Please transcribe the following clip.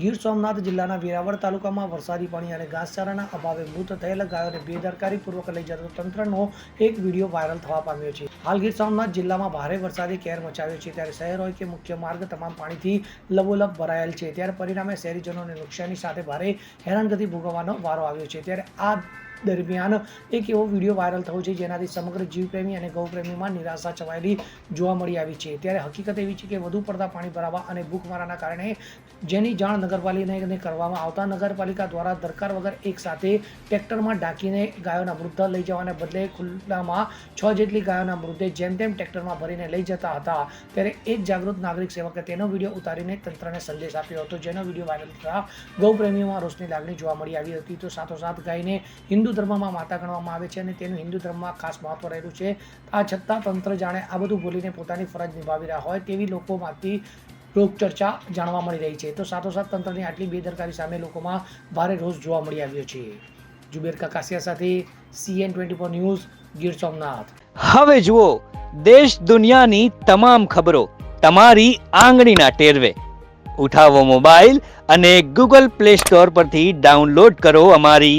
ગીર સોમનાથ જિલ્લાના વેરાવળ તાલુકામાં વરસાદી પાણી અને ઘાસચારાના અભાવે મૃત થયેલા ગાયોને બેદરકારીપૂર્વક લઈ જતો તંત્રનો એક વીડિયો વાયરલ થવા પામ્યો છે. હાલ ગીર સોમનાથ જિલ્લામાં ભારે વરસાદી કેર મચાવ્યો છે. ત્યારે શહેર હોય કે મુખ્ય માર્ગ, તમામ પાણીથી લબોલબ ભરાયેલ છે. ત્યારે પરિણામે શહેરીજનોને નુકસાની સાથે ભારે હેરાનગતિ ભોગવવાનો વારો આવ્યો છે. ત્યારે આ દરમિયાન એક એવો વીડિયો વાયરલ થયો છે જેનાથી સમગ્ર જીવપ્રેમી અને ગૌપ્રેમીમાં નિરાશા છવાયેલી જોવા મળી આવી છે. ત્યારે હકીકત એવી છે કે વધુ પડતા પાણી ભરાવા અને ભૂખમારાના કારણે જેની જાણ નગરપાલિકાને કરવામાં આવતા નગરપાલિકા દ્વારા દરકાર વગર એક સાથે ટ્રેક્ટરમાં ઢાંકીને ગાયોના મૃતદેહ લઈ જવાને બદલે ખુલ્લામાં છ જેટલી ગાયોના મૃતદેહ જેમ તેમ ટ્રેક્ટરમાં ભરીને લઈ જતા હતા. ત્યારે એક જાગૃત નાગરિક સેવકે તેનો વીડિયો ઉતારીને તંત્રને સંદેશ આપ્યો હતો. જેનો વીડિયો વાયરલ થતા ગૌપ્રેમીઓમાં રોષની લાગણી જોવા મળી આવી હતી. તો સાથોસાથ ગાયને હિન્દુ ધર્મમાં માતા ગણવામાં આવે છે અને તેનું હિન્દુ ધર્મમાં ખાસ મહત્વ રહેલું છે. આ છતાં તંત્ર જાણે આ બધું ભૂલીને પોતાની ફરજ નિભાવી રહ્યા હોય તેવી લોકોમાંથી લોક ચર્ચા જાણવા મળી રહી છે. તો સાથોસાથ તંત્રની આટલી બેદરકારી સામે લોકોમાં ભારે રોષ જોવા મળી આવ્યો છે. જુબેર કાકાસિયા સાથે CN twenty four news, Gir Somnath. હવે જુઓ, દેશ દુનિયાની તમામ ખબરો તમારી આંગળીના ટેરવે. ઉઠાવો મોબાઈલ અને ગૂગલ પ્લે સ્ટોર પરથી ડાઉનલોડ કરો અમારી